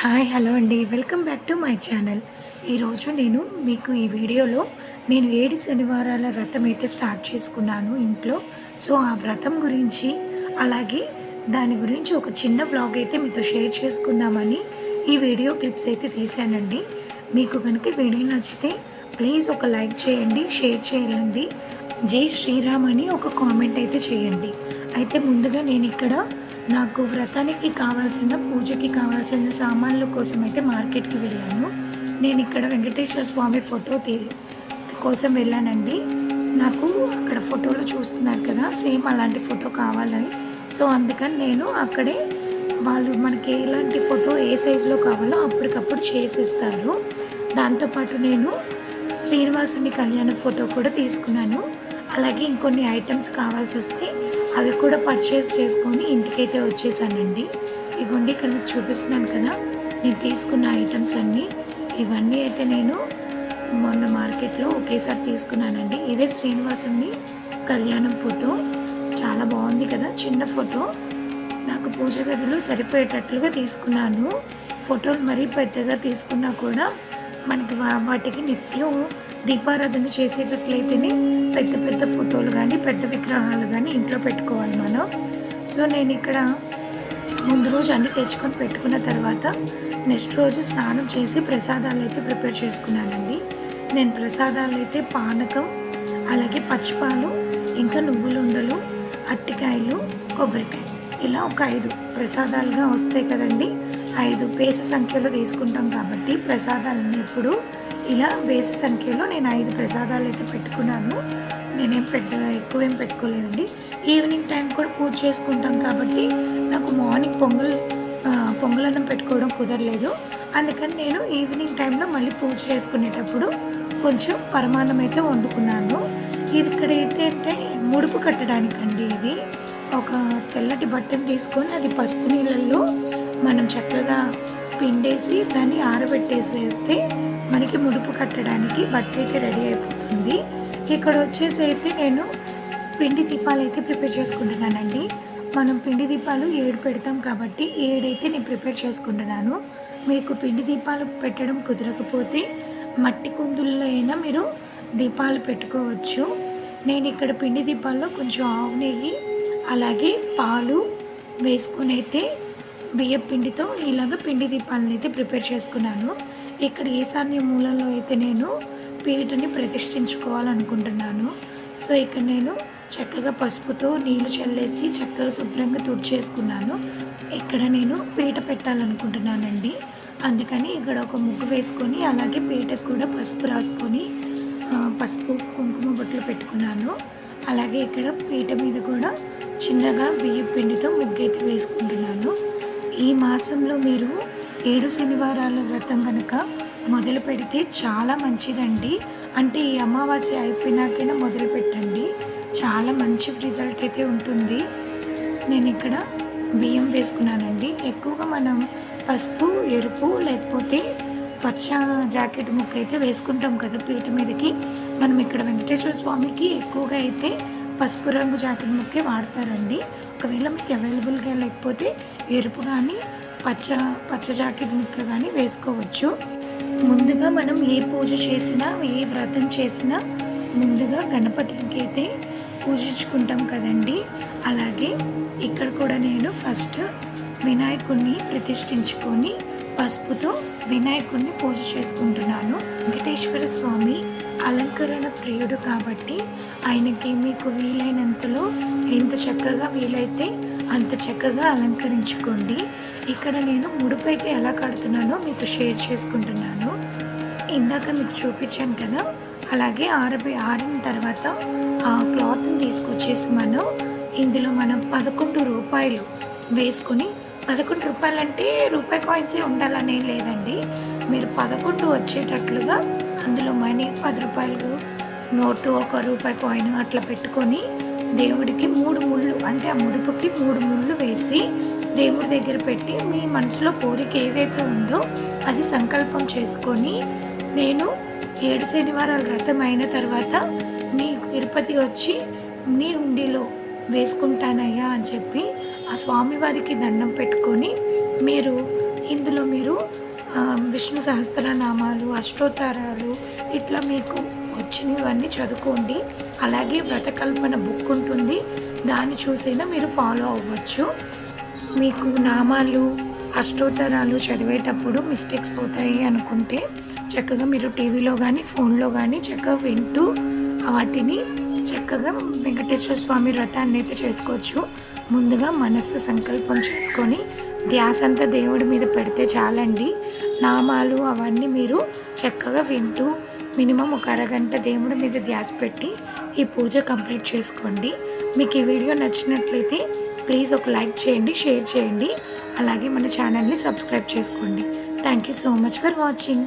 Hi hello అండి. Welcome back to my channel. ఈరోజు నేను మీకు ఈ వీడియోలో నేను ఏడు శనివారాల వ్రతం అయితే స్టార్ట్ చేసుకున్నాను ఇంట్లో. సో ఆ వ్రతం గురించి అలాగే దాని గురించి ఒక చిన్న బ్లాగ్ అయితే మీతో షేర్ చేసుకుందామని ఈ వీడియో క్లిప్స్ అయితే తీశానండి. మీకు కనుక వీడియో నచ్చితే ప్లీజ్ ఒక లైక్ చేయండి షేర్ చేయండి. జై శ్రీరామ్ అని ఒక కామెంట్ అయితే చేయండి. అయితే ముందుగా నేను ఇక్కడ నాకు వ్రతానికి కావాల్సిన పూజకి కావాల్సిన సామాన్ల కోసం అయితే మార్కెట్కి వెళ్ళాను. నేను ఇక్కడ వెంకటేశ్వర స్వామి ఫోటో తీ కోసం వెళ్ళానండి. నాకు అక్కడ ఫోటోలు చూస్తున్నారు కదా సేమ్ అలాంటి ఫోటో కావాలని. సో అందుకని నేను అక్కడే వాళ్ళు మనకి ఎలాంటి ఫోటో ఏ సైజులో కావాలో అప్పటికప్పుడు చేసిస్తారు. దాంతోపాటు నేను శ్రీనివాసుని కళ్యాణ ఫోటో కూడా తీసుకున్నాను. అలాగే ఇంకొన్ని ఐటమ్స్ కావాల్సి వస్తే అవి కూడా పర్చేస్ చేసుకొని ఇంటికైతే వచ్చేసానండి. ఇగోండి ఇక్కడ మీకు చూపిస్తున్నాను కదా. నేను తీసుకున్న ఐటమ్స్ అన్నీ. ఇవన్నీ అయితే నేను మొన్న మార్కెట్లో ఒకేసారి తీసుకున్నానండి. ఇదే శ్రీనివాసుని కళ్యాణం ఫోటో. చాలా బాగుంది కదా చిన్న ఫోటో. నాకు పూజ గదిలో సరిపోయేటట్లుగా తీసుకున్నాను. ఫోటోలు మరీ పెద్దగా తీసుకున్నా కూడా మనకి వాటికి నిత్యం దీపారాధన చేసేటట్లయితేనే పెద్ద పెద్ద ఫోటోలు కానీ పెద్ద విగ్రహాలు కానీ ఇంట్లో పెట్టుకోవాలి మనం. సో నేను ఇక్కడ ముందు రోజు అన్ని తెచ్చుకొని పెట్టుకున్న తర్వాత నెక్స్ట్ రోజు స్నానం చేసి ప్రసాదాలు అయితే ప్రిపేర్ చేసుకున్నానండి. నేను ప్రసాదాలు అయితే పానకం అలాగే పచ్చిపాలు ఇంకా నువ్వులు ఉండలు అట్టికాయలు కొబ్బరికాయ ఇలా ఒక ఐదు ప్రసాదాలుగా వస్తాయి కదండి. ఐదు పేస సంఖ్యలో తీసుకుంటాం కాబట్టి ప్రసాదాలు ఎప్పుడు ఇలా బేసి సంఖ్యలో నేను ఐదు ప్రసాదాలు అయితే పెట్టుకున్నాను. నేనేం పెట్ట ఎక్కువ ఏం పెట్టుకోలేదండి. ఈవినింగ్ టైం కూడా పూజ చేసుకుంటాం కాబట్టి నాకు మార్నింగ్ పొంగల్ పొంగలన్నం పెట్టుకోవడం కుదరలేదు. అందుకని నేను ఈవినింగ్ టైంలో మళ్ళీ పూజ చేసుకునేటప్పుడు కొంచెం పరమాన్నం అయితే వండుకున్నాను. ఇది ఇక్కడ ఏంటంటే ముడుపు కట్టడానికండి ఇది. ఒక తెల్లటి బట్టను తీసుకొని అది పసుపు నీళ్ళల్లో మనం చక్కగా పిండేసి దాన్ని ఆరబెట్టేసేస్తే మనకి ముడుపు కట్టడానికి బట్ట అయితే రెడీ అయిపోతుంది. ఇక్కడ వచ్చేసి అయితే నేను పిండి దీపాలు అయితే ప్రిపేర్ చేసుకుంటున్నానండి. మనం పిండి దీపాలు ఏడు పెడతాం కాబట్టి ఏడైతే నేను ప్రిపేర్ చేసుకుంటున్నాను. మీకు పిండి దీపాలు పెట్టడం కుదరకపోతే మట్టి కుందుల్లో అయినా మీరు దీపాలు పెట్టుకోవచ్చు. నేను ఇక్కడ పిండి దీపాల్లో కొంచెం ఆవు నెయ్యి అలాగే పాలు వేసుకుని అయితే బియ్యం పిండితో ఇలాగ పిండి దీపాలను అయితే ప్రిపేర్ చేసుకున్నాను. ఇక్కడ ఈశాన్య మూలలో అయితే నేను పీటని ప్రతిష్ఠించుకోవాలనుకుంటున్నాను. సో ఇక్కడ నేను చక్కగా పసుపుతో నీళ్ళు చల్లేసి చక్కగా శుభ్రంగా తుడిచేసుకున్నాను. ఇక్కడ నేను పీట పెట్టాలనుకుంటున్నానండి. అందుకని ఇక్కడ ఒక ముగ్గు వేసుకొని అలాగే పీటకు కూడా పసుపు రాసుకొని పసుపు కుంకుమ బొట్లు పెట్టుకున్నాను. అలాగే ఇక్కడ పీట మీద కూడా చిన్నగా బియ్యం పిండితో ముగ్గు అయితే వేసుకుంటున్నాను. ఈ మాసంలో మీరు ఏడు శనివారాల వ్రతం కనుక మొదలు పెడితే చాలా మంచిదండి. అంటే ఈ అమావాస్య అయిపోయినాకైనా మొదలు పెట్టండి. చాలా మంచి రిజల్ట్ అయితే ఉంటుంది. నేను ఇక్కడ బియ్యం వేసుకున్నానండి. ఎక్కువగా మనం పసుపు ఎరుపు లేకపోతే పచ్చ జాకెట్ ముక్క అయితే వేసుకుంటాం కదా పీట మీదకి. మనం ఇక్కడ వెంకటేశ్వర స్వామికి ఎక్కువగా అయితే పసుపు రంగు జాకెట్ ముక్కే వాడతారండి. ఒకవేళ మీకు అవైలబుల్గా లేకపోతే ఎరుపు కానీ పచ్చ పచ్చ జాకెట్ ముక్క కానీ వేసుకోవచ్చు. ముందుగా మనం ఏ పూజ చేసినా ఏ వ్రతం చేసినా ముందుగా గణపతికి అయితే పూజించుకుంటాం కదండి. అలాగే ఇక్కడ కూడా నేను ఫస్ట్ వినాయకుడిని ప్రతిష్ఠించుకొని పసుపుతో వినాయకుడిని పూజ చేసుకుంటున్నాను. వెంకటేశ్వర స్వామి అలంకరణ ప్రియుడు కాబట్టి ఆయనకి మీకు వీలైనంతలో ఎంత చక్కగా వీలైతే అంత చక్కగా అలంకరించుకోండి. ఇక్కడ నేను ముడుపు అయితే ఎలా కడుతున్నానో మీతో షేర్ చేసుకుంటున్నాను. ఇందాక మీకు చూపించాను కదా అలాగే ఆరబి ఆరిన తర్వాత ఆ క్లాత్ని తీసుకొచ్చేసి మనం ఇందులో మనం పదకొండు రూపాయలు వేసుకొని పదకొండు రూపాయలు అంటే రూపాయి కాయిన్సే ఉండాలనే లేదండి. మీరు పదకొండు వచ్చేటట్లుగా అందులో మనీ పది రూపాయలు నోటు ఒక రూపాయి కాయిన్ అట్లా పెట్టుకొని దేవుడికి మూడు ముళ్ళు అంటే ఆ ముడుపుకి మూడు ముళ్ళు వేసి దేవుడి దగ్గర పెట్టి మీ మనసులో కోరిక ఏదైతే ఉందో అది సంకల్పం చేసుకొని నేను ఏడు శనివారాల వ్రతం అయిన తర్వాత మీ తిరుపతి వచ్చి నీ ఉండిలో వేసుకుంటానయ్యా అని చెప్పి ఆ స్వామివారికి దండం పెట్టుకొని మీరు ఇందులో మీరు విష్ణు సహస్రనామాలు అష్టోత్తరాలు ఇట్లా మీకు వచ్చినవన్నీ చదువుకోండి. అలాగే వ్రతకల్పన బుక్ ఉంటుంది. దాన్ని చూసైనా మీరు ఫాలో అవ్వచ్చు. మీకు నామాలు అష్టోత్తరాలు చదివేటప్పుడు మిస్టేక్స్ పోతాయి అనుకుంటే చక్కగా మీరు టీవీలో కానీ ఫోన్లో కానీ చక్కగా వింటూ వాటిని చక్కగా వెంకటేశ్వర స్వామి వ్రతాన్ని అయితే చేసుకోవచ్చు. ముందుగా మనసు సంకల్పం చేసుకొని ధ్యాస అంతా దేవుడి మీద పెడితే చాలండి. నామాలు అవన్నీ మీరు చక్కగా వింటూ మినిమం ఒక అరగంట దేవుడి మీద ధ్యాస పెట్టి ఈ పూజ కంప్లీట్ చేసుకోండి. మీకు ఈ వీడియో నచ్చినట్లయితే ప్లీజ్ ఒక లైక్ చేయండి షేర్ చేయండి. అలాగే మన ఛానల్ని సబ్స్క్రైబ్ చేసుకోండి. Thank you so much for watching.